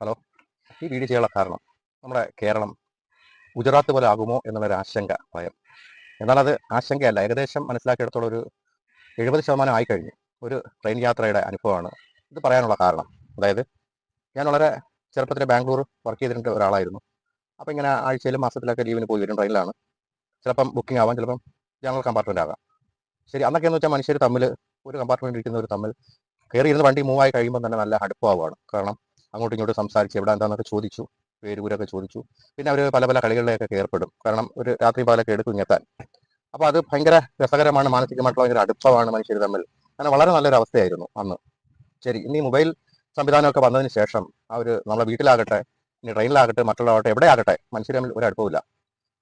Hello. ഈ video ചെയ്യാനുള്ള കാരണം നമ്മുടെ കേരളം ഗുജറാത്ത് പോലെ ആകുമോ എന്നുള്ളൊരു ആശങ്ക ഭയം. എന്നാൽ അത് ആശങ്കയല്ല. ഏകദേശം മനസ്സിലാക്കിയെടുത്തോളം ഒരു എഴുപത് ശതമാനം ആയിക്കഴിഞ്ഞു ഒരു ട്രെയിൻ യാത്രയുടെ അനുഭവമാണ്. ഇത് പറയാനുള്ള കാരണം. അതായത് ഞാൻ വളരെ ചെറുപ്പത്തിൽ ബാംഗ്ലൂർ വർക്ക് ചെയ്തിട്ടുണ്ട് ഒരാളായിരുന്നു. അപ്പോൾ ഇങ്ങനെ ആഴ്ചയിലും മാസത്തിലൊക്കെ ലീവിന് പോയി വരും ട്രെയിനിലാണ്. ചിലപ്പം ബുക്കിംഗ് ആവാം ചിലപ്പം ജനറൽ കമ്പാർട്ട്മെന്റ് ആകാം. ശരി അന്നൊക്കെ എന്ന് വെച്ചാൽ മനുഷ്യർ തമ്മിൽ ഒരു കമ്പാർട്ട്മെന്റ് ഇരിക്കുന്നവർ തമ്മിൽ കയറി ഇരുന്ന് വണ്ടി മൂവായി കഴിയുമ്പോൾ തന്നെ നല്ല അടുപ്പമാവുകയാണ് കാരണം അങ്ങോട്ടും ഇങ്ങോട്ടും സംസാരിച്ച് എവിടെ എന്താണെന്നൊക്കെ ചോദിച്ചു പേരൂരൊക്കെ ചോദിച്ചു. പിന്നെ അവർ പല പല കളികളിലേക്ക് ഏർപ്പെടും. കാരണം ഒരു രാത്രി പാലൊക്കെ എടുക്കും ഇങ്ങെത്താൻ. അപ്പോൾ അത് ഭയങ്കര രസകരമാണ് മാനസികമായിട്ടുള്ള ഭയങ്കര അടുപ്പമാണ് മനുഷ്യർ തമ്മിൽ. അങ്ങനെ വളരെ നല്ലൊരു അവസ്ഥയായിരുന്നു അന്ന്. ശരി ഇനി മൊബൈൽ സംവിധാനമൊക്കെ വന്നതിന് ശേഷം അവർ നമ്മളെ വീട്ടിലാകട്ടെ ഇനി ട്രെയിനിലാകട്ടെ മറ്റുള്ളവട്ടെ എവിടെ ആകട്ടെ മനുഷ്യർ തമ്മിൽ ഒരു അടുപ്പമില്ല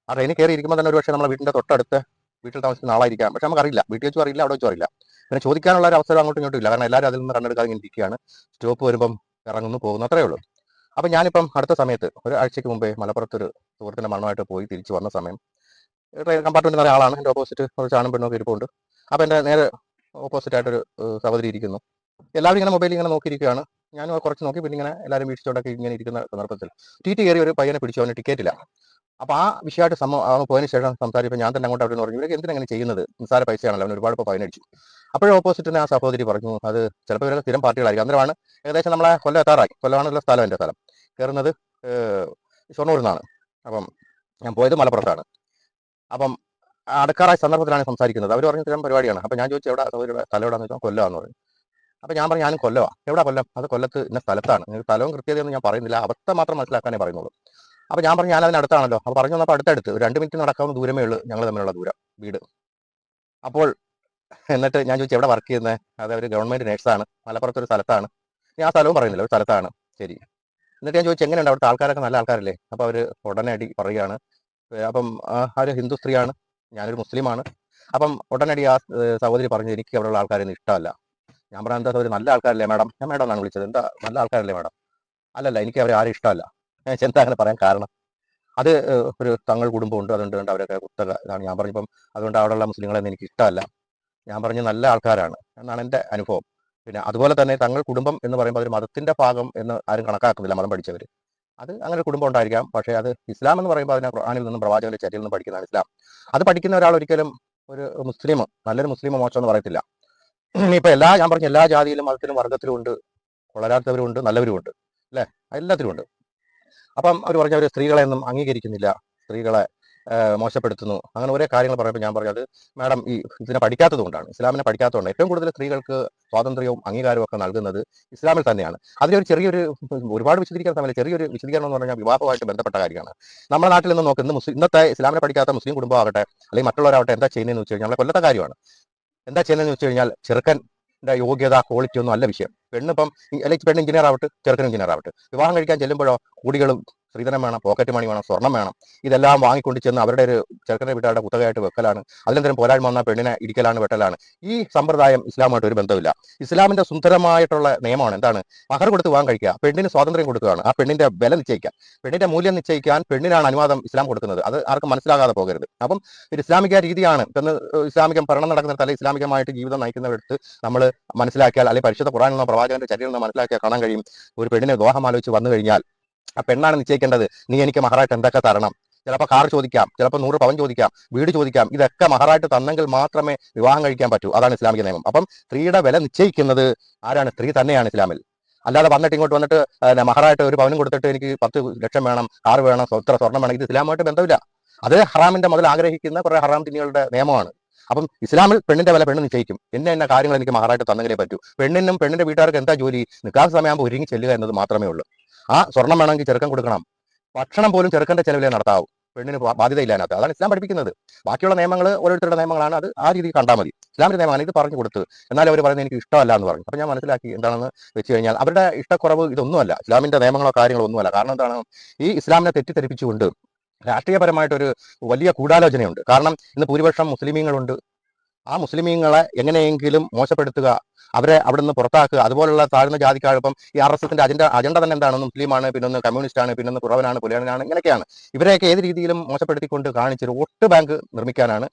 ആ ട്രെയിനിൽ കയറി ഇരിക്കുമ്പോൾ തന്നെ ഒരു പക്ഷേ നമ്മളെ വീടിന്റെ തൊട്ടടുത്ത് വീട്ടിൽ താമസിക്കുന്ന ആളായിരിക്കാം. പക്ഷെ നമുക്കറിയില്ല വീട്ടിൽ വെച്ചും അറിയില്ല അവിടെ വെച്ചും അറിയില്ല. പിന്നെ ചോദിക്കാനുള്ള ഒരു അവസരം അങ്ങോട്ടും ഇങ്ങോട്ടും ഇല്ല. കാരണം എല്ലാവരും അതിൽ നിന്ന് കണ്ണെടുക്കാതെ ഇരിക്കുകയാണ്. സ്റ്റോപ്പ് വരുമ്പം ഇറങ്ങുന്നു പോകുന്നു അത്രേ ഉള്ളൂ. അപ്പം ഞാനിപ്പം അടുത്ത സമയത്ത് ഒരു ആഴ്ചയ്ക്ക് മുമ്പേ മലപ്പുറത്തൊരു സുഹൃത്തിന്റെ മരണമായിട്ട് പോയി തിരിച്ചു വന്ന സമയം ട്രെയിൻ കമ്പാർട്ട്മെന്റ് നിറയെ ആളാണ് എന്റെ ഓപ്പോസിറ്റ് കുറച്ച് ആണും പെണ്ണൊക്കെ ഇരിപ്പുണ്ട്. അപ്പോൾ എന്റെ നേരെ ഓപ്പോസിറ്റ് ആയിട്ടൊരു സഹോദരി ഇരിക്കുന്നു. എല്ലാവരും ഇങ്ങനെ മൊബൈലിൽ ഇങ്ങനെ നോക്കിയിരിക്കുകയാണ്. ഞാനും കുറച്ച് നോക്കി പിന്നെ ഇങ്ങനെ എല്ലാവരും വീഴ്ചയോടൊക്കെ ഇങ്ങനെ ഇരിക്കുന്ന സന്ദർഭത്തിൽ ടി ടി കയറി ഒരു പയ്യനെ പിടിച്ചു അവന് ടിക്കറ്റ് അപ്പോൾ ആ വിഷയമായിട്ട് സംഭവം പോയതിന് ശേഷം സംസാരിച്ചപ്പോൾ ഞാൻ തന്നെ അങ്ങോട്ട് അവിടെ പറഞ്ഞു ഇവരൊക്കെ എന്തിനാ ഇങ്ങനെ ചെയ്യുന്നത്? നിസ്സാര പൈസയാണല്ലോ അവൻ ഒരുപാട് ഫൈൻ അടിച്ചു. അപ്പോഴും ഓപ്പോസിറ്റിന് ആ സഹോദരി പറഞ്ഞു അത് ചിലപ്പോൾ ഇവരൊക്കെ സ്ഥിരം പാർട്ടികളായിരിക്കും. അന്നേരമാണ് ഏകദേശം നമ്മളെ കൊല്ലം എത്താറായി. കൊല്ലമാണല്ലോ സ്ഥലം എന്റെ സ്ഥലം. കയറുന്നത് ഷൊർണൂരിൽ നിന്നാണ്. അപ്പം ഞാൻ പോയത് മലപ്പുറത്താണ്. അപ്പം അടുക്കാറായ സന്ദർഭത്തിലാണ് സംസാരിക്കുന്നത്. അവർ പറഞ്ഞ സ്ഥിരം പരിപാടിയാണ്. അപ്പം ഞാൻ ചോദിച്ചു എവിടെ സഹോദരിയുടെ സ്ഥലം എവിടെയാന്ന് വെച്ചാൽ കൊല്ലമാണെന്ന് പറഞ്ഞു. അപ്പം ഞാൻ പറഞ്ഞു ഞാനും കൊല്ലമാണ് എവിടെ കൊല്ലം? അത് കൊല്ലത്ത് ഇന്ന സ്ഥലത്താണ്. സ്ഥലവും കൃത്യതയൊന്നും ഞാൻ പറയുന്നില്ല. അവസ്ഥ മാത്രം മനസ്സിലാക്കാനേ പറയുന്നുള്ളൂ. അപ്പോൾ ഞാൻ പറഞ്ഞു ഞാൻ അതിനടുത്താണല്ലോ അപ്പോൾ പറഞ്ഞു വന്നപ്പോൾ അടുത്തടുത്ത്. ഒരു രണ്ട് മിനിറ്റ് നടക്കാവുന്ന ദൂരമേ ഉള്ളൂ. ഞങ്ങൾ തമ്മിലുള്ള ദൂരം വീട്. അപ്പോൾ എന്നിട്ട് ഞാൻ ചോദിച്ചു എവിടെ വർക്ക് ചെയ്യുന്നത് അത് ഒരു ഗവൺമെന്റ് നേഴ്സാണ് മലപ്പുറത്ത് ഒരു സ്ഥലത്താണ്. ഞാൻ ആ സ്ഥലവും പറയുന്നില്ല. ഒരു സ്ഥലത്താണ്. ശരി. എന്നിട്ട് ഞാൻ ചോദിച്ചു എങ്ങനെയുണ്ട് അവിടുത്തെ ആൾക്കാരൊക്കെ? നല്ല ആൾക്കാരല്ലേ? അപ്പോൾ ഉടനെ അടി പറയുകയാണ്. അപ്പം ആ ഒരു ഹിന്ദു സ്ത്രീയാണ്. ഞാനൊരു മുസ്ലിമാണ്. അപ്പം ഉടനടി ആ സഹോദരി പറഞ്ഞു എനിക്ക് അവിടെയുള്ള ആൾക്കാരൊന്നും ഇഷ്ടമല്ല. ഞാൻ പറഞ്ഞ എന്താ സഹോദരി? നല്ല ആൾക്കാരല്ലേ മാഡം? ഞാൻ മാഡം എന്നാണ് വിളിച്ചത്. എന്താ? നല്ല ആൾക്കാരല്ലേ മാഡം? അല്ലല്ല എനിക്ക് അവരെ ആരും ഇഷ്ടമല്ല. എന്താ അങ്ങനെ പറയാൻ കാരണം? അത് ഒരു തങ്ങൾ കുടുംബമുണ്ട് അതുകൊണ്ട് കൊണ്ട് അവരൊക്കെ കുത്തക ഇതാണ്. ഞാൻ പറഞ്ഞപ്പം അതുകൊണ്ട് അവിടെയുള്ള മുസ്ലിങ്ങളെന്ന് എനിക്ക് ഇഷ്ടമല്ല. ഞാൻ പറഞ്ഞ നല്ല ആൾക്കാരാണ് എന്നാണ് എന്റെ അനുഭവം. പിന്നെ അതുപോലെ തന്നെ തങ്ങൾ കുടുംബം എന്ന് പറയുമ്പോൾ അതൊരു മതത്തിന്റെ ഭാഗം എന്ന് ആരും കണക്കാക്കുന്നില്ല മതം പഠിച്ചവർ അത് അങ്ങനെ കുടുംബം ഉണ്ടായിരിക്കാം. പക്ഷേ അത് ഇസ്ലാം എന്ന് പറയുമ്പോൾ അതിനെ ഖുർആനിൽ നിന്നും പ്രവാചകന്റെ ചരിയിൽ നിന്നും പഠിക്കുന്നതാണ് ഇസ്ലാം. അത് പഠിക്കുന്ന ഒരാൾ ഒരിക്കലും ഒരു മുസ്ലിം നല്ലൊരു മുസ്ലിം മോശം എന്ന് പറയത്തില്ല. ഇനിയിപ്പോൾ എല്ലാ ഞാൻ പറഞ്ഞ എല്ലാ ജാതിയിലും മതത്തിലും വർഗത്തിലും ഉണ്ട്. വളരാത്തവരും ഉണ്ട് നല്ലവരും ഉണ്ട്. അല്ലേ? എല്ലാത്തിലും ഉണ്ട്. അപ്പം അവർ പറഞ്ഞ അവർ സ്ത്രീകളെ ഒന്നും അംഗീകരിക്കുന്നില്ല. സ്ത്രീകളെ മോശപ്പെടുത്തുന്നു. അങ്ങനെ ഒരേ കാര്യങ്ങൾ പറയുമ്പോൾ ഞാൻ പറഞ്ഞത് മാഡം ഈ ഇതിനെ പഠിക്കാത്തത് കൊണ്ടാണ്. ഇസ്ലാമിനെ പഠിക്കാത്തതുകൊണ്ട് ഏറ്റവും കൂടുതൽ സ്ത്രീകൾക്ക് സ്വാതന്ത്ര്യവും അംഗീകാരവും ഒക്കെ നൽകുന്നത് ഇസ്ലാമിൽ തന്നെയാണ്. അതിലൊരു ചെറിയൊരു ഒരുപാട് വിശദീകരിക്കാൻ സമയത്ത് ചെറിയൊരു വിശദീകരണം എന്ന് പറഞ്ഞാൽ വിവാഹമായിട്ട് ബന്ധപ്പെട്ട കാര്യമാണ്. നമ്മുടെ നാട്ടിൽ നിന്ന് നോക്കുന്ന മുസ്ലിം ഇന്നത്തെ ഇസ്ലാമിനെ പഠിക്കാത്ത മുസ്ലിം കുടുംബമാകട്ടെ അല്ലെങ്കിൽ മറ്റുള്ളവരാവട്ടെ എന്താ ചെയ്യുന്നതെന്ന് വെച്ച് കഴിഞ്ഞാൽ നമ്മളെ കൊല്ലത്തെ കാര്യമാണ്. എന്താ ചെയ്യുന്നതെന്ന് വെച്ച് കഴിഞ്ഞാൽ ചെറുക്കന്റെ യോഗ്യത ക്വാളിറ്റി ഒന്നും അല്ല വിഷയം. പെണ്ണിപ്പം അല്ലെങ്കിൽ പെണ്ണ് എഞ്ചിനീയർ ആവട്ടെ ചെറുക്കൻ എഞ്ചിനീയർ ആവട്ടെ. വിവാഹം കഴിക്കാൻ ചെല്ലുമ്പോഴോ കൂടികളും സ്ത്രീധനം വേണം പോക്കറ്റ് മണി വേണം സ്വർണം വേണം. ഇതെല്ലാം വാങ്ങിക്കൊണ്ട് ചെന്ന് അവരുടെ ഒരു ചെറുക്കന്റെ വീട്ടുകാരുടെ കുത്തകയായിട്ട് വെക്കലാണ്. അതിലെന്തെങ്കിലും പോരായ്മ വന്നാൽ പെണ്ണിനെ ഇടിക്കലാണ് വെട്ടലാണ്. ഈ സമ്പ്രദായം ഇസ്ലാമായിട്ട് ഒരു ബന്ധമില്ല ഇസ്ലാമിന്റെ സുന്ദരമായിട്ടുള്ള നിയമമാണ് എന്താണ്? മഹർ കൊടുത്ത് വാങ്ങാൻ കഴിക്കുക പെണ്ണിന് സ്വാതന്ത്ര്യം കൊടുക്കുകയാണ്. ആ പെണ്ണിന്റെ വില നിശ്ചയിക്കാൻ പെണ്ണിന്റെ മൂല്യം നിശ്ചയിക്കാൻ പെണ്ണിനാണ് അനുവാദം ഇസ്ലാം കൊടുക്കുന്നത്. അത് ആർക്കും മനസ്സിലാകാതെ പോകരുത്. അപ്പം ഒരു ഇസ്ലാമിക രീതിയാണ് ഇപ്പം ഇസ്ലാമികം ഭരണം നടക്കുന്ന തല ഇസ്ലാമികമായിട്ട് ജീവിതം നയിക്കുന്നവരെടുത്ത് നമ്മൾ മനസ്സിലാക്കിയാൽ അല്ലെങ്കിൽ പരിശുദ്ധ കുറാനുള്ള പ്രവാചകന്റെ നിന്ന് മനസ്സിലാക്കിയാൽ കാണാൻ കഴിയും. ഒരു പെണ്ണിനെ ദോഹം ആലോചിച്ച് വന്നു കഴിഞ്ഞാൽ ആ പെണ്ണാണ് നിശ്ചയിക്കേണ്ടത്. നീ എനിക്ക് മഹറായിട്ട് എന്തൊക്കെ തരണം? ചിലപ്പോൾ കാർ ചോദിക്കാം ചിലപ്പോൾ നൂറ് പവൻ ചോദിക്കാം വീട് ചോദിക്കാം ഇതൊക്കെ മഹറായിട്ട് തന്നെങ്കിൽ മാത്രമേ വിവാഹം കഴിക്കാൻ പറ്റൂ. അതാണ് ഇസ്ലാമിക നിയമം. അപ്പം സ്ത്രീയുടെ വില നിശ്ചയിക്കുന്നത് ആരാണ്? സ്ത്രീ തന്നെയാണ് ഇസ്ലാമിൽ. അല്ലാതെ വന്നിട്ട് ഇങ്ങോട്ട് വന്നിട്ട് മഹറായിട്ട് ഒരു പവനും കൊടുത്തിട്ട് എനിക്ക് പത്ത് ലക്ഷം വേണം കാർ വേണം ഇത്ര സ്വർണം വേണം ഇത് ഇസ്ലാമായിട്ട് ബന്ധമില്ല. അത് ഹറാമിന്റെ മുതൽ ആഗ്രഹിക്കുന്ന കുറെ ഹറാം തിന്നികളുടെ നിയമമാണ്. അപ്പം ഇസ്ലാമിൽ പെണ്ണിന്റെ വില പെണ്ണ് നിശ്ചയിക്കും. എന്നെ എന്ന കാര്യങ്ങൾ എനിക്ക് മഹറായിട്ട് തന്നെങ്കിലേ പറ്റൂ. പെണ്ണിനും പെണ്ണിന്റെ വീട്ടുകാർക്ക് എന്താ ജോലി? നിക്കാഹ് സമയമാകുമ്പോൾ ഒരുങ്ങി ചെല്ലുക എന്നത് മാത്രമേ ഉള്ളൂ. ആ സ്വർണം വേണമെങ്കിൽ ചെറുക്കൻ കൊടുക്കണം. ഭക്ഷണം പോലും ചെറുക്കന്റെ ചെലവിലേ നടത്താവൂ. പെണ്ണിന് ബാധ്യത അതിനകത്ത്. അതാണ് ഇസ്ലാം പഠിപ്പിക്കുന്നത്. ബാക്കിയുള്ള നിയമങ്ങൾ ഓരോരുത്തരുടെ നിയമങ്ങളാണ്. അത് ആ രീതിയിൽ കണ്ടാൽ മതി. ഇസ്ലാമിന്റെ നിയമമാണ് ഇത് പറഞ്ഞു കൊടുത്ത്. എന്നാലും അവർ പറയുന്നത് എനിക്ക് ഇഷ്ടമല്ല എന്ന് പറഞ്ഞു. അപ്പോൾ ഞാൻ മനസ്സിലാക്കി എന്താണെന്ന് വെച്ച് കഴിഞ്ഞാൽ അവരുടെ ഇഷ്ടക്കുറവ് ഇതൊന്നുമല്ല. ഇസ്ലാമിന്റെ നിയമങ്ങളോ കാര്യങ്ങളോ ഒന്നുമല്ല. കാരണം എന്താണ്? ഈ ഇസ്ലാമിനെ തെറ്റിദ്ധരിപ്പിച്ചുകൊണ്ട് രാഷ്ട്രീയപരമായിട്ടൊരു വലിയ ഗൂഢാലോചനയുണ്ട്. കാരണം ഇന്ന് ഭൂരിപക്ഷം മുസ്ലിമീങ്ങളുണ്ട്. ആ മുസ്ലിമീങ്ങളെ എങ്ങനെയെങ്കിലും മോശപ്പെടുത്തുക അവരെ അവിടെ നിന്ന് പുറത്താക്കുക. അതുപോലുള്ള താഴ്ന്ന ജാതിക്കാരിപ്പം ഈ ആർ എസ് എസിന്റെ അജണ്ട അജണ്ട തന്നെ എന്താണ് മുസ്ലിമാണ് പിന്നൊന്ന് കമ്മ്യൂണിസ്റ്റാണ് പിന്നൊന്ന് കുറവനാണ് പുലിയനാണ് ഇങ്ങനെയൊക്കെയാണ്. ഇവരെയൊക്കെ ഏത് രീതിയിലും മോശപ്പെടുത്തിക്കൊണ്ട് കാണിച്ചൊരു വോട്ട് ബാങ്ക് നിർമ്മിക്കാനാണ്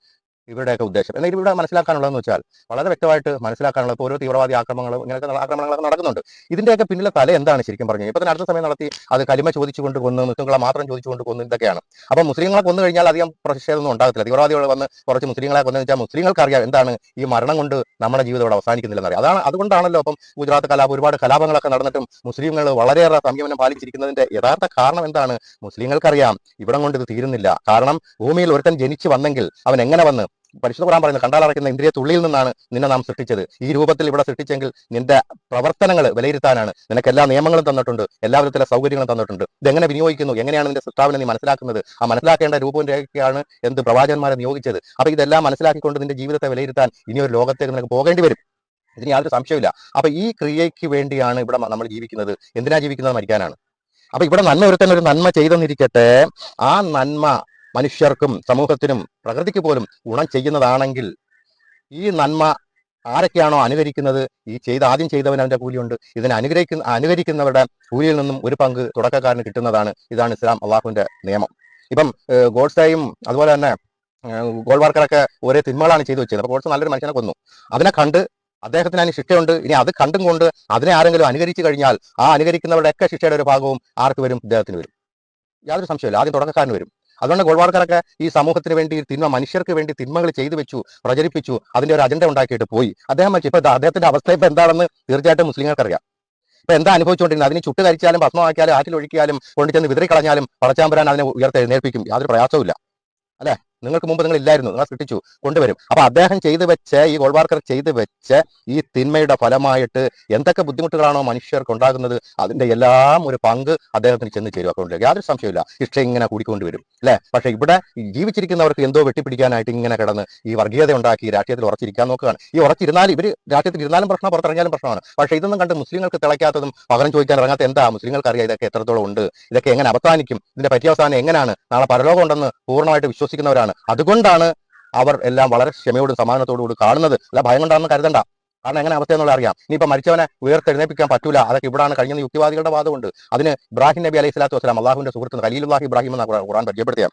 ഇവരുടെയൊക്കെ ഉദ്ദേശം. എന്നാൽ ഇവിടെ മനസ്സിലാക്കാനുള്ളതെന്ന് വെച്ചാൽ വളരെ വ്യക്തമായിട്ട് മനസ്സിലാക്കാനുള്ള ഇപ്പോൾ ഓരോ തീവ്രവാദി ആക്രമണങ്ങളും ഇങ്ങനത്തെ ആക്രമണങ്ങളൊക്കെ നടക്കുന്നുണ്ട്. ഇതിന്റെയൊക്കെ പിന്നിലെ തല എന്താണ് ശരിക്കും പറഞ്ഞു ഇപ്പം തന്നെ അടുത്ത സമയം നടത്തി അത് കലിമ ചോദിച്ചുകൊണ്ട് കൊന്ന് മുസ്ലിങ്ങളെ മാത്രം ചോദിച്ചുകൊണ്ട് കൊന്ന് ഇതൊക്കെയാണ്. അപ്പൊ മുസ്ലിങ്ങളെ കൊന്നു കഴിഞ്ഞാൽ അധികം പ്രതിഷേധമൊന്നും ഉണ്ടാകത്തില്ല. തീവ്രവാദികൾ വന്ന് കുറച്ച് മുസ്ലിങ്ങളെ കൊന്നു വെച്ചാൽ മുസ്ലിങ്ങൾക്ക് അറിയാം എന്താണ് ഈ മരണം കൊണ്ട് നമ്മുടെ ജീവിതം ഇവിടെ അവസാനിക്കുന്നില്ലെന്ന് അറിയാം. അതാണ് അതുകൊണ്ടാണല്ലോ അപ്പം ഗുജറാത്ത് കലാപം ഒരുപാട് കലാപങ്ങളൊക്കെ നടന്നിട്ടും മുസ്ലിങ്ങൾ വളരെയേറെ സംയമനം പാലിച്ചിരിക്കുന്നതിന്റെ യഥാർത്ഥ കാരണം എന്താണ്? മുസ്ലിങ്ങൾക്കറിയാം ഇവിടം കൊണ്ട് ഇത് തീരുന്നില്ല. കാരണം ഭൂമിയിൽ ഒരുത്തൻ ജനിച്ചു വന്നെങ്കിൽ അവൻ എങ്ങനെ വന്ന് പരിശുദ്ധ കുറാൻ പറയുന്നത് കണ്ടാലറയ്ക്കുന്ന ഇന്ദ്രിയ തുള്ളിയിൽ നിന്നാണ് നിന്നെ നാം സൃഷ്ടിച്ചത്. ഈ രൂപത്തിൽ ഇവിടെ സൃഷ്ടിച്ചെങ്കിൽ നിന്റെ പ്രവർത്തനങ്ങൾ വിലയിരുത്താനാണ്. നിനക്ക് എല്ലാ നിയമങ്ങളും തന്നിട്ടുണ്ട് എല്ലാവിധത്തിലെ സൗകര്യങ്ങളും തന്നിട്ടുണ്ട്. ഇതെങ്ങനെ വിനിയോഗിക്കുന്നു? എങ്ങനെയാണ് നിന്റെ സൃഷ്ടാവിനെ നീ മനസ്സിലാക്കുന്നത്? ആ മനസ്സിലാക്കേണ്ട രൂപവും രേഖയാണ് എന്ത് പ്രവാചകന്മാരെ നിയോഗിച്ചത്. അപ്പൊ ഇതെല്ലാം മനസ്സിലാക്കിക്കൊണ്ട് നിന്റെ ജീവിതത്തെ വിലയിരുത്താൻ ഇനി ഒരു ലോകത്തേക്ക് നിനക്ക് പോകേണ്ടി വരും. ഇതിന് യാതൊരു സംശയമില്ല അപ്പൊ ഈ ക്രിയയ്ക്ക് വേണ്ടിയാണ് ഇവിടെ നമ്മൾ ജീവിക്കുന്നത്. എന്തിനാ ജീവിക്കുന്നത്? മരിക്കാനാണ്. അപ്പൊ ഇവിടെ നന്മ ഒരുത്തൻ ഒരു നന്മ ചെയ്തെന്നിരിക്കട്ടെ ആ നന്മ മനുഷ്യർക്കും സമൂഹത്തിനും പ്രകൃതിക്ക് പോലും ഗുണം ചെയ്യുന്നതാണെങ്കിൽ ഈ നന്മ ആരൊക്കെയാണോ അനുകരിക്കുന്നത്? ഈ ചെയ്ത് ആദ്യം ചെയ്തവൻ അവന്റെ കൂലിയുണ്ട്. ഇതിനെ അനുഗ്രഹിക്കുന്ന അനുകരിക്കുന്നവരുടെ കൂലിയിൽ നിന്നും ഒരു പങ്ക് തുടക്കക്കാരന് കിട്ടുന്നതാണ്. ഇതാണ് ഇസ്ലാം അള്ളാഹുവിന്റെ നിയമം. ഇപ്പം ഗോഡ്സേയും അതുപോലെ തന്നെ ഗോൾവാർക്കറൊക്കെ ഒരേ തിന്മകളാണ് ചെയ്തു വെച്ചത്. അപ്പൊ ഗോഡ്സ് നല്ലൊരു മനുഷ്യനെ കൊന്നു. അതിനെ കണ്ട് അദ്ദേഹത്തിന് അതിന് ശിക്ഷയുണ്ട്. ഇനി അത് കണ്ടും കൊണ്ട് അതിനെ ആരെങ്കിലും അനുകരിച്ചു കഴിഞ്ഞാൽ ആ അനുകരിക്കുന്നവരുടെ ഒക്കെ ശിക്ഷയുടെ ഒരു ഭാഗവും ആർക്ക് വരും? ഇദ്ദേഹത്തിന് വരും. യാതൊരു സംശയമില്ല ആദ്യം തുടക്കക്കാരന് വരും. അതുകൊണ്ട് ഗോൾവാർക്കറൊക്കെ ഈ സമൂഹത്തിന് വേണ്ടി തിന്മ മനുഷ്യർക്ക് വേണ്ടി തിന്മകൾ ചെയ്തു വെച്ചു പ്രചരിപ്പിച്ചു അതിന്റെ ഒരു അജണ്ട ഉണ്ടാക്കിയിട്ട് പോയി. അദ്ദേഹം ഇപ്പൊ അദ്ദേഹത്തിന്റെ അവസ്ഥ ഇപ്പൊ എന്താണെന്ന് തീർച്ചയായിട്ടും മുസ്ലിങ്ങൾക്കറിയാം. ഇപ്പൊ എന്താ അനുഭവിച്ചുകൊണ്ടിരുന്നത്? അതിനെ ചുട്ട് കരിച്ചാലും ഭസ്മമാക്കിയാലും ആറ്റിലൊഴിക്കാലും കൊണ്ടുചെന്ന് കൊണ്ടുചെന്ന് വിതറിക്കളഞ്ഞാലും പടച്ചാമ്പരാൻ അതിനെ ഉയർത്തെഴുന്നേൽപ്പിക്കും. യാതൊരു പ്രയാസവും അല്ലെ? നിങ്ങൾക്ക് മുമ്പ് നിങ്ങൾ ഇല്ലായിരുന്നു നിങ്ങൾ സൃഷ്ടിച്ചു കൊണ്ടുവരും. അപ്പൊ അദ്ദേഹം ചെയ്തു വെച്ച് ഈ ഗോൾവാർക്കർ ചെയ്തു വെച്ച് ഈ തിന്മയുടെ ഫലമായിട്ട് എന്തൊക്കെ ബുദ്ധിമുട്ടുകളാണോ മനുഷ്യർക്ക് ഉണ്ടാകുന്നത് അതിന്റെ എല്ലാം ഒരു പങ്ക് അദ്ദേഹത്തിന് ചെന്ന് ചേരും. അക്കൗണ്ടിലേക്ക് യാതൊരു സംശയമില്ല ഇഷ്ടം ഇങ്ങനെ കൂടിക്കൊണ്ടുവരും. അല്ലെ? പക്ഷെ ഇവിടെ ജീവിച്ചിരിക്കുന്നവർക്ക് എന്തോ വെട്ടിപ്പിടിക്കാനായിട്ട് ഇങ്ങനെ കിടന്ന് ഈ വർഗീയത ഉണ്ടാക്കി രാഷ്ട്രീയത്തിൽ ഉറച്ചിരിക്കാൻ നോക്കുകയാണ്. ഈ ഉറച്ചിരുന്നാൽ ഇവർ രാഷ്ട്രീയത്തിൽ ഇരുന്നാലും പ്രശ്നം പുറത്തിറങ്ങിയാലും പ്രശ്നമാണ്. പക്ഷെ ഇതൊന്നും കണ്ട് മുസ്ലിങ്ങൾക്ക് തിളയ്ക്കാത്തതും പകരം ചോദിക്കാൻ ഇറങ്ങാത്ത എന്താ? മുസ്ലിങ്ങൾക്ക് അറിയാം ഇതൊക്കെ എത്രത്തോളം ഉണ്ട്? ഇതൊക്കെ എങ്ങനെ അവസാനിക്കും? ഇതിന്റെ പര്യവസാനം എങ്ങനെയാണ് നാളെ പരലോകം ഉണ്ടെന്ന് പൂർണമായിട്ട് വിശ്വസിക്കുന്നവരാണ്. അതുകൊണ്ടാണ് അവർ എല്ലാം വളരെ ക്ഷമയോടും സമാധാനത്തോടുകൂടി കാണുന്നത്. അല്ല ഭയം കൊണ്ടാണെന്ന് കരുതണ്ട. കാരണം എങ്ങനെ അവസ്ഥ എന്നുള്ള അറിയാം. ഇപ്പൊ മരിച്ചവനെ ഉയർത്തെഴുന്നേപ്പിക്കാൻ പറ്റൂല. അതൊക്കെ ഇവിടാണ് കഴിഞ്ഞ യുക്തിവാദികളുടെ വാദമുണ്ട് അതിന് ഇബ്രാഹിം നബി അലൈഹി സ്വലാത്തു വസ്സലാം അള്ളാഹുവിന്റെ സുഹൃത്ത് ഖലീലുല്ലാഹി ഇബ്രാഹിം എന്ന ഖുറാൻ- പരിചയപ്പെടുത്തിയ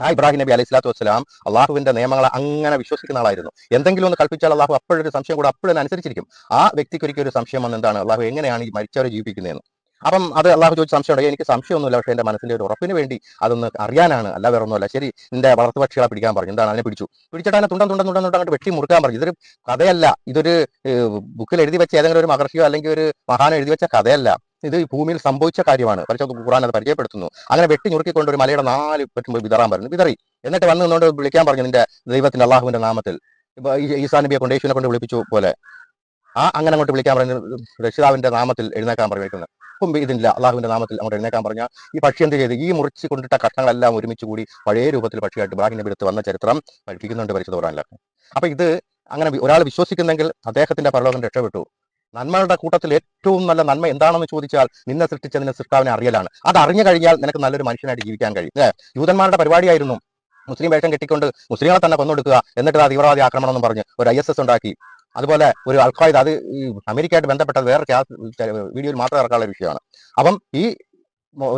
ആ ഇബ്രാഹിം നബി അലൈഹി സ്വലാത്തു വസ്സലാം അള്ളാഹുവിന്റെ നിയമങ്ങളെ അങ്ങനെ വിശ്വസിക്കുന്ന ആളായിരുന്നു. എന്തെങ്കിലും ഒന്ന് കൽപ്പിച്ചാൽ അള്ളാഹു അപ്പോഴൊരു സംശയം കൂടെ അപ്പോഴും അനുസരിച്ചിരിക്കും. ആ വ്യക്തിക്ക് ഒരിക്കലും ഒരു സംശയം വന്ന് എന്താണ് അള്ളാഹു എങ്ങനെയാണ് ഈ മരിച്ചവരെ ജീവിപ്പിക്കുന്നതെന്ന്. അപ്പം അത് അള്ളാഹു ചോദിച്ച സംശയമുണ്ട് എനിക്ക് സംശയമൊന്നുമില്ല പക്ഷേ എന്റെ മനസ്സിന്റെ ഒരു ഉറപ്പിന് വേണ്ടി അതൊന്ന് അറിയാനാണ്. അല്ല വേറെ ഒന്നുമല്ല ശരി നിന്റെ വളർത്തുപക്ഷികളെ പിടിക്കാൻ പറഞ്ഞു. എന്താണ് അതിനെ പിടിച്ചു? പിടിച്ചിട്ട് അതിനെ തുണ്ടം തുണ്ടം തുണ്ടം തുണ്ടം അങ്ങോട്ട് വെട്ടി മുറുക്കാൻ പറഞ്ഞു. ഇതൊരു കഥയല്ല. ഇതൊരു ബുക്കിൽ എഴുതി വെച്ച ഏതെങ്കിലും ഒരു മഹർഷിയോ അല്ലെങ്കിൽ ഒരു മഹാനോ എഴുതി വെച്ച കഥയല്ല. ഇത് ഈ ഭൂമിയിൽ സംഭവിച്ച കാര്യമാണ്. പരിശോധന ഖുറാൻ അത് പരിചയപ്പെടുത്തുന്നു. അങ്ങനെ വെട്ടി ഞുറുക്കിക്കൊണ്ട് ഒരു മലയുടെ നാല് പറ്റുമ്പോൾ വിതറാൻ പറഞ്ഞു. വിതറി. എന്നിട്ട് വന്ന് നിന്നോട് വിളിക്കാൻ പറഞ്ഞു നിന്റെ ദൈവത്തിന്റെ അള്ളാഹുവിന്റെ നാമത്തിൽ. ഈസാ നബിയെ കൊണ്ട് യേശുവിനെ കൊണ്ട് വിളിപ്പിച്ചു പോലെ. ആ അങ്ങനെ അങ്ങോട്ട് വിളിക്കാൻ പറഞ്ഞു. രക്ഷിതാവിന്റെ നാമത്തിൽ എഴുന്നേക്കാൻ പറഞ്ഞിരിക്കുന്നത് അപ്പം ഇതില്ല. അള്ളാഹുവിന്റെ നാമത്തിൽ അങ്ങോട്ട് എഴുന്നേക്കാൻ പറഞ്ഞാൽ ഈ പക്ഷി എന്ത് ചെയ്ത്? ഈ മുറിച്ച് കൊണ്ടിട്ട കഷ്ണങ്ങളെല്ലാം ഒരുമിച്ച് കൂടി പഴയ രൂപത്തിൽ പക്ഷിയായിട്ട് ഇബ്രാഹിം നബി എടുത്ത് വന്ന ചരിത്രം പഠിപ്പിക്കുന്നുണ്ട് പരിശുദ്ധ ഖുറാനിലൊക്കെ അപ്പൊ ഇത് അങ്ങനെ ഒരാൾ വിശ്വസിക്കുന്നെങ്കിൽ അദ്ദേഹത്തിന്റെ പരലോകം രക്ഷപ്പെട്ടു. നന്മകളുടെ കൂട്ടത്തിൽ ഏറ്റവും നല്ല നന്മ എന്താണെന്ന് ചോദിച്ചാൽ നിന്നെ സൃഷ്ടിച്ചതിന്റെ സൃഷ്ടാവിനെ അറിയലാണ്. അത് അറിഞ്ഞു കഴിഞ്ഞാൽ നിനക്ക് നല്ലൊരു മനുഷ്യനായിട്ട് ജീവിക്കാൻ കഴിയും യൂതന്മാരുടെ പരിപാടിയായിരുന്നു. മുസ്ലിം വേഷം കെട്ടിക്കൊണ്ട് മുസ്ലിങ്ങളെ തന്നെ കൊന്നൊടുക്കുക എന്നിട്ട് ആ തീവ്രവാദി ആക്രമണം എന്ന് പറഞ്ഞ് ഒരു ഐ എസ് എസ് ഉണ്ടാക്കി. അതുപോലെ ഒരു അൽഖായിദ് അത് അമേരിക്കയായിട്ട് ബന്ധപ്പെട്ടത് വേറെ വീഡിയോയിൽ മാത്രം ഇറക്കാനുള്ള വിഷയമാണ്. അപ്പം ഈ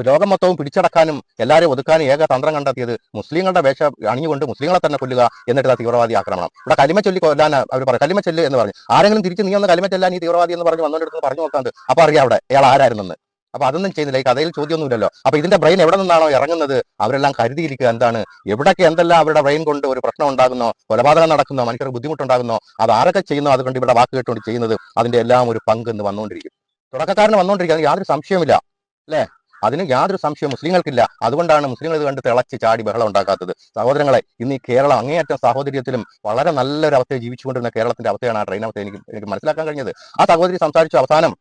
ലോകം മൊത്തവും പിടിച്ചടക്കാനും എല്ലാവരെയും ഒതുക്കാനും ഏക തന്ത്രം കണ്ടെത്തിയത് മുസ്ലിങ്ങളുടെ വേഷ അണിഞ്ഞുകൊണ്ട് മുസ്ലിങ്ങളെ തന്നെ കൊല്ലുക എന്നിട്ട് തീവ്രവാദി ആക്രമണം. ഇവിടെ കലിമ ചൊല്ലി കൊല്ലാൻ അവർ പറയും. കലിമ ചൊല്ല് എന്ന് പറഞ്ഞു. ആരെങ്കിലും തിരിച്ച് നീ ഒന്ന് കലിമ ഈ തീവ്രവാദി എന്ന് പറഞ്ഞ് വന്നോണ്ടെടുത്ത് പറഞ്ഞു നോക്കാണ്ട്. അപ്പൊ അറിയാം അവിടെ ഇയാൾ ആരായിരുന്നെന്ന്. അപ്പൊ അതൊന്നും ചെയ്യുന്നില്ല. ഈ കഥയിൽ ചോദ്യമൊന്നുമില്ലല്ലോ. അപ്പൊ ഇതിന്റെ ബ്രെയിൻ എവിടെ നിന്നാണോ ഇറങ്ങുന്നത്? അവരെല്ലാം കരുതിയിരിക്കുക എന്താണ്? എവിടൊക്കെ എന്തെല്ലാം അവരുടെ ബ്രെയിൻ കൊണ്ട് ഒരു പ്രശ്നം ഉണ്ടാകുന്നോ കൊലപാതകം നടക്കുന്നോ മനുഷ്യർക്ക് ബുദ്ധിമുട്ടുണ്ടാകുന്നോ അത് ആരൊക്കെ ചെയ്യുന്നോ അതുകൊണ്ട് ഇവിടെ വാക്ക് കേട്ടുകൊണ്ട് ചെയ്യുന്നത് അതിന്റെ എല്ലാം ഒരു പങ്ക് എന്ന് വന്നുകൊണ്ടിരിക്കും. തുടക്കക്കാരന് വന്നുകൊണ്ടിരിക്കുക യാതൊരു സംശയവുമില്ല. അല്ലേ? അതിന് യാതൊരു സംശയവും മുസ്ലിങ്ങൾക്കില്ല. അതുകൊണ്ടാണ് മുസ്ലിങ്ങൾ ഇത് കണ്ട് തിളച്ച് ചാടി ബഹളം ഉണ്ടാക്കാത്തത്. സഹോദരങ്ങളെ ഇന്ന് ഈ കേരളം അങ്ങേയറ്റം സാഹോദര്യത്തിലും വളരെ നല്ലൊരു അവസ്ഥയെ ജീവിച്ചുകൊണ്ടിരുന്ന കേരളത്തിന്റെ അവസ്ഥയാണ് ആ ട്രെയിൻ അവസ്ഥ എനിക്ക് എനിക്ക് മനസ്സിലാക്കാൻ കഴിഞ്ഞത്. ആ സഹോദരി സംസാരിച്ച അവസാനം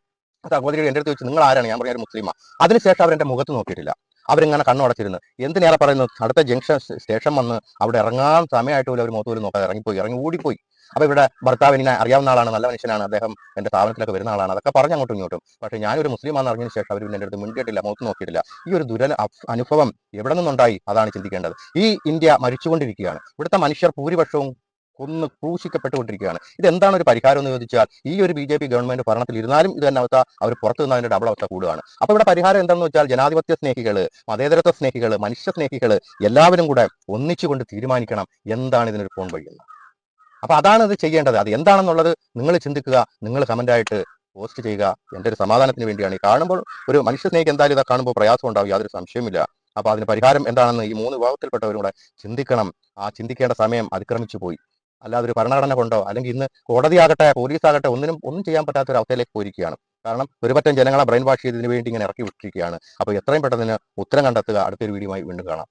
സഹോദരി എന്റെ അടുത്ത് വെച്ച് നിങ്ങൾ ആരാണ് ഞാൻ പറഞ്ഞ ഒരു മുസ്ലിമാ. അതിനുശേഷം അവർ എന്റെ മുഖത്ത് നോക്കിയിട്ടില്ല. അവരിങ്ങനെ കണ്ണുടച്ചിരുന്നു എന്തിനേറെ പറയുന്നു അടുത്ത ജംഗ്ഷൻ സ്റ്റേഷൻ വന്ന് അവിടെ ഇറങ്ങാൻ സമയമായിട്ട് പോലും അവർ മുഖത്ത് പോലും നോക്കാതെ ഇറങ്ങിപ്പോയി ഇറങ്ങി ഓടിപ്പോയി. അപ്പൊ ഇവിടെ ഭർത്താവ് ഇങ്ങനെ അറിയാവുന്ന ആളാണ് നല്ല മനുഷ്യനാണ് അദ്ദേഹം എന്റെ സ്ഥാപനത്തിലൊക്കെ വരുന്ന ആളാണ് അതൊക്കെ പറഞ്ഞു അങ്ങോട്ടും ഇങ്ങോട്ടും. പക്ഷേ ഞാനൊരു മുസ്ലിമാണെന്ന് അറിഞ്ഞതിന് ശേഷം അവർ പിന്നെ എന്റെ അടുത്ത് മുൻകിട്ടില്ല മുഖത്ത് നോക്കിയിട്ടില്ല. ഈ ഒരു ദുരല അനുഭവം എവിടെ നിന്നുണ്ടായി? അതാണ് ചിന്തിക്കേണ്ടത്. ഈ ഇന്ത്യ മരിച്ചുകൊണ്ടിരിക്കുകയാണ്. ഇവിടുത്തെ മനുഷ്യർ ഭൂരിപക്ഷവും കൊന്ന് ക്രൂശിക്കപ്പെട്ടുകൊണ്ടിരിക്കുകയാണ്. ഇതെന്താണ് ഒരു പരിഹാരം എന്ന് ചോദിച്ചാൽ ഈ ഒരു ബി ജെ പി ഗവൺമെന്റ് ഭരണത്തിൽ ഇരുന്നാലും ഇത് തന്നെ അവസ്ഥ അവർ പുറത്തു നിന്നതിന്റെ ഡബിൾ അവസ്ഥ കൂടുകയാണ്. അപ്പൊ ഇവിടെ പരിഹാരം എന്താണെന്ന് വെച്ചാൽ ജനാധിപത്യ സ്നേഹികൾ മതേതരത്വ സ്നേഹികൾ മനുഷ്യ സ്നേഹികൾ എല്ലാവരും കൂടെ ഒന്നിച്ചുകൊണ്ട് തീരുമാനിക്കണം എന്താണ് ഇതിനൊരു ഫോൺ വഴിയെന്ന് അപ്പൊ അതാണ് ഇത് ചെയ്യേണ്ടത്. അത് എന്താണെന്നുള്ളത് നിങ്ങൾ ചിന്തിക്കുക നിങ്ങൾ കമന്റായിട്ട് പോസ്റ്റ് ചെയ്യുക. എന്റെ ഒരു സമാധാനത്തിന് വേണ്ടിയാണ്. കാണുമ്പോൾ ഒരു മനുഷ്യ സ്നേഹിക്ക് എന്തായാലും ഇതാ കാണുമ്പോൾ പ്രയാസം ഉണ്ടാവും യാതൊരു സംശയമില്ല അപ്പൊ അതിന് പരിഹാരം എന്താണെന്ന് ഈ മൂന്ന് വിഭാഗത്തിൽപ്പെട്ടവരും കൂടെ ചിന്തിക്കണം. ആ ചിന്തിക്കേണ്ട സമയം അതിക്രമിച്ചു പോയി. അല്ലാതെ ഒരു ഭരണഘടന കൊണ്ടോ അല്ലെങ്കിൽ ഇന്ന് കോടതിയാകട്ടെ പോലീസാകട്ടെ ഒന്നിനും ഒന്നും ചെയ്യാൻ പറ്റാത്ത ഒരു അവസ്ഥയിലേക്ക് പോയിരിക്കുകയാണ്. കാരണം ഒരുപറ്റം ജനങ്ങളെ ബ്രെയിൻ വാഷ് ചെയ്തതിന് വേണ്ടി ഇങ്ങനെ ഇറക്കി വിട്ടിരിക്കുകയാണ്. അപ്പോൾ എത്രയും പെട്ടെന്ന് ഉത്തരം കണ്ടെത്തുക അടുത്തൊരു വീഡിയോയുമായി വീണ്ടും കാണാം.